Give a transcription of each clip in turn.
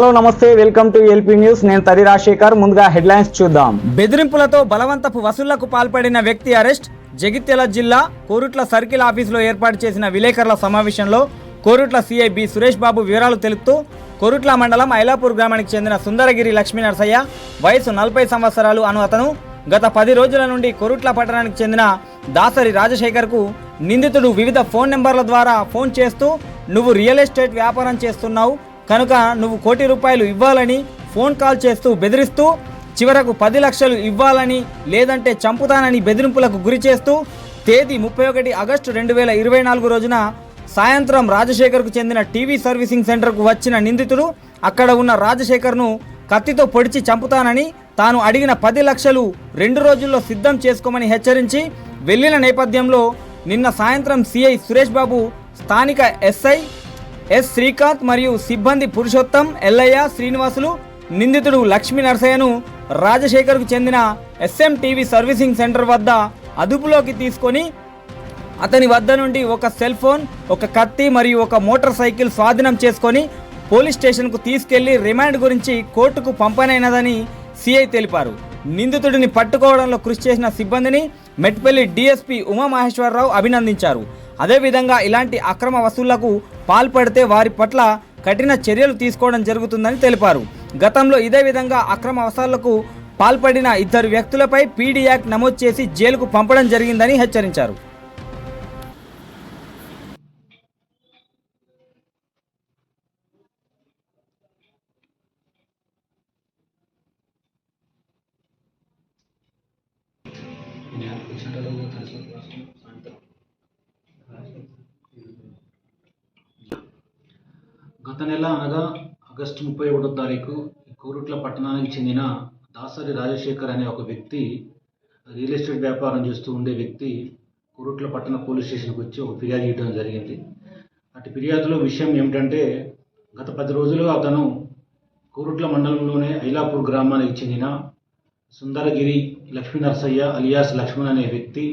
Hello నమస్తే welcome to LP news. నేను తరి రాజశేఖర్. ముందుగా హెడ్లైన్స్ చూద్దాం. బెదిరింపులతో బలవంతపు వసూళ్ళకు పాల్పడిన వ్యక్తి అరెస్ట్. జగిత్యాల జిల్లా కోరుట్ల సర్కిల్ ఆఫీసులో ఏర్పాటు చేసిన విలేకరుల సమావేశంలో కోరుట్ల సిఐ బి సురేష్ బాబు వివరాలు తెలుపుతూ కోరుట్ల మండలం ఐలాపూర్ గ్రామానికి చెందిన సుందరగిరి లక్ష్మీ నరసయ్య వయసు నలభై సంవత్సరాలు అను అతను గత పది రోజుల నుండి కొరుట్ల పట్టణానికి చెందిన దాసరి రాజశేఖర్కు నిందితుడు వివిధ ఫోన్ నెంబర్ల ద్వారా ఫోన్ చేస్తూ నువ్వు రియల్ ఎస్టేట్ వ్యాపారం చేస్తున్నావు. కనుక నువ్వు కోటి రూపాయలు ఇవ్వాలని ఫోన్ కాల్ చేస్తూ బెదిరిస్తూ చివరకు పది లక్షలు ఇవ్వాలని లేదంటే చంపుతానని బెదిరింపులకు గురి చేస్తూ తేదీ ముప్పై ఒకటి ఆగస్టు రెండు వేల ఇరవై నాలుగు రోజున సాయంత్రం రాజశేఖర్కు చెందిన టీవీ సర్వీసింగ్ సెంటర్కు వచ్చిన నిందితుడు అక్కడ ఉన్న రాజశేఖర్ను కత్తితో పొడిచి చంపుతానని తాను అడిగిన పది లక్షలు రెండు రోజుల్లో సిద్ధం చేసుకోమని హెచ్చరించి వెళ్ళిన నేపథ్యంలో నిన్న సాయంత్రం సిఐ సురేష్ బాబు స్థానిక ఎస్ఐ ఎస్ శ్రీకాంత్ మరియు సిబ్బంది పురుషోత్తం ఎల్లయ్య శ్రీనివాసులు నిందితుడు లక్ష్మీ నరసయ్యను రాజశేఖర్కు చెందిన ఎస్ఎం టీవీ సర్వీసింగ్ సెంటర్ వద్ద అదుపులోకి తీసుకొని అతని వద్ద నుండి ఒక సెల్ ఫోన్ ఒక కత్తి మరియు ఒక మోటార్ సైకిల్ స్వాధీనం చేసుకొని పోలీస్ స్టేషన్కు తీసుకెళ్ళి రిమాండ్ గురించి కోర్టుకు పంపనైనదని సిఐ తెలిపారు. నిందితుడిని పట్టుకోవడంలో కృషి చేసిన సిబ్బందిని మెట్పల్లి డీఎస్పీ ఉమామహేశ్వరరావు అభినందించారు. అదేవిధంగా ఇలాంటి అక్రమ వసూళ్ళకు పాల్పడితే వారి పట్ల కఠిన చర్యలు తీసుకోవడం జరుగుతుందని తెలిపారు. గతంలో ఇదే విధంగా అక్రమ వసూళ్ళకు పాల్పడిన ఇద్దరు వ్యక్తులపై పీడీ యాక్ట్ నమోదు చేసి జైలుకు పంపడం జరిగిందని హెచ్చరించారు. గత నెల అనగా ఆగస్టు ముప్పై ఒకటో తారీఖు కోరుట్ల పట్టణానికి చెందిన దాసరి రాజశేఖర్ అనే ఒక వ్యక్తి రియల్ ఎస్టేట్ వ్యాపారం చేస్తూ ఉండే వ్యక్తి కోరుట్ల పట్టణ పోలీస్ స్టేషన్కి వచ్చి ఒక ఫిర్యాదు ఇవ్వడం జరిగింది. అటు ఫిర్యాదులో విషయం ఏమిటంటే గత పది రోజులుగా అతను కోరుట్ల మండలంలోనే ఐలాపూర్ గ్రామానికి చెందిన సుందరగిరి లక్ష్మీ నరసయ్య అలియాస్ లక్ష్మణ్ అనే వ్యక్తి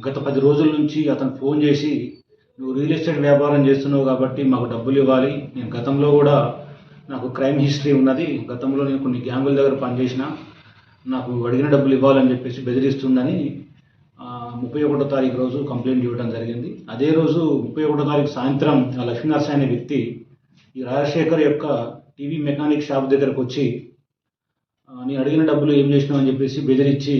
గత పది రోజుల నుంచి అతను ఫోన్ చేసి నువ్వు రియల్ ఎస్టేట్ వ్యాపారం చేస్తున్నావు కాబట్టి మాకు డబ్బులు ఇవ్వాలి. నేను గతంలో కూడా నాకు క్రైమ్ హిస్టరీ ఉన్నది. గతంలో నేను కొన్ని గ్యాంగుల దగ్గర పనిచేసిన నాకు అడిగిన డబ్బులు ఇవ్వాలని చెప్పేసి బెదిరిస్తుందని ముప్పై ఒకటో తారీఖు రోజు కంప్లైంట్ ఇవ్వడం జరిగింది. అదే రోజు ముప్పై ఒకటో తారీఖు సాయంత్రం ఆ లక్ష్మీనరసాయి అనే వ్యక్తి ఈ రాజశేఖర్ యొక్క టీవీ మెకానిక్ షాప్ దగ్గరకు వచ్చి నేను అడిగిన డబ్బులు ఏం చేసినావు? అని చెప్పేసి బెదిరించి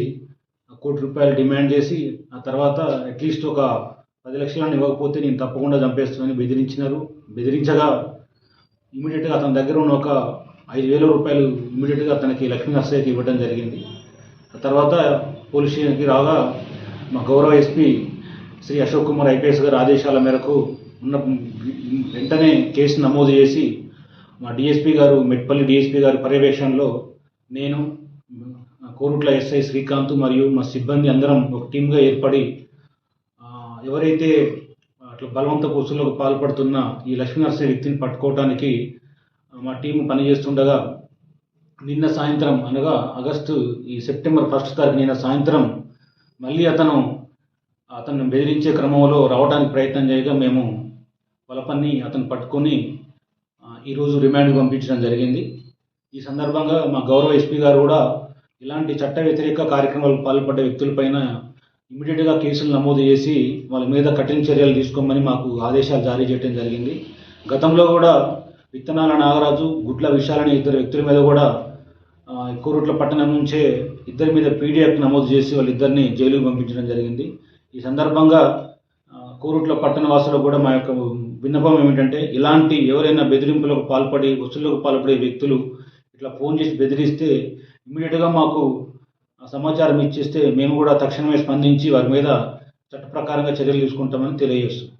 కోటి రూపాయలు డిమాండ్ చేసి ఆ తర్వాత అట్లీస్ట్ ఒక పది లక్షలను ఇవ్వకపోతే నేను తప్పకుండా చంపేస్తానని బెదిరించినారు. బెదిరించగా ఇమీడియట్గా అతని దగ్గర ఉన్న ఒక ఐదు వేల రూపాయలు ఇమీడియట్గా అతనికి లక్ష్మీ నర్సయ్యకి ఇవ్వడం జరిగింది. ఆ తర్వాత పోలీస్ స్టేషన్కి రాగా మా గౌరవ ఎస్పీ శ్రీ అశోక్ కుమార్ ఐపీఎస్ గారి ఆదేశాల మేరకు ఉన్న వెంటనే కేసు నమోదు చేసి మా డిఎస్పీ గారు మెట్పల్లి డిఎస్పీ గారి పర్యవేక్షణలో నేను కోరుట్ల ఎస్ఐ శ్రీకాంత్ మరియు మా సిబ్బంది అందరం ఒక టీమ్గా ఏర్పడి ఎవరైతే అట్లా బలవంత వసూళ్ళకు పాల్పడుతున్న ఈ లక్ష్మీనరసింహ వ్యక్తిని పట్టుకోవడానికి మా టీం పనిచేస్తుండగా నిన్న సాయంత్రం అనగా ఆగస్టు ఈ సెప్టెంబర్ ఫస్ట్ తారీఖు నిన్న సాయంత్రం మళ్ళీ అతను అతను బెదిరించే క్రమంలో రావడానికి ప్రయత్నం చేయగా మేము వలపన్ని అతను పట్టుకొని ఈరోజు రిమాండ్ పంపించడం జరిగింది. ఈ సందర్భంగా మా గౌరవ ఎస్పీ గారు కూడా ఇలాంటి చట్ట వ్యతిరేక కార్యక్రమాలు పాల్పడ్డ వ్యక్తులపైన ఇమీడియట్గా కేసులు నమోదు చేసి వాళ్ళ మీద కఠిన చర్యలు తీసుకోమని మాకు ఆదేశాలు జారీ చేయడం జరిగింది. గతంలో కూడా విత్తనాల నాగరాజు గుడ్ల విశాలని ఇద్దరు వ్యక్తుల మీద కూడా ఆ, కోరుట్ల పట్టణం నుంచే ఇద్దరి మీద పీడిఎఫ్ నమోదు చేసి వాళ్ళిద్దరిని జైలుకు పంపించడం జరిగింది. ఈ సందర్భంగా కోరుట్ల పట్టణ వాసులకు కూడా మా యొక్క విన్నపం ఏమిటంటే ఇలాంటి ఎవరైనా బెదిరింపులకు పాల్పడి వసూళ్ళకు పాల్పడే వ్యక్తులు ఇట్లా ఫోన్ చేసి బెదిరిస్తే ఇమీడియట్గా మాకు సమాచారం ఇచ్చేస్తే మేము కూడా తక్షణమే స్పందించి వారి మీద చట్ట ప్రకారంగా చర్యలు తీసుకుంటామని తెలియజేస్తున్నాం.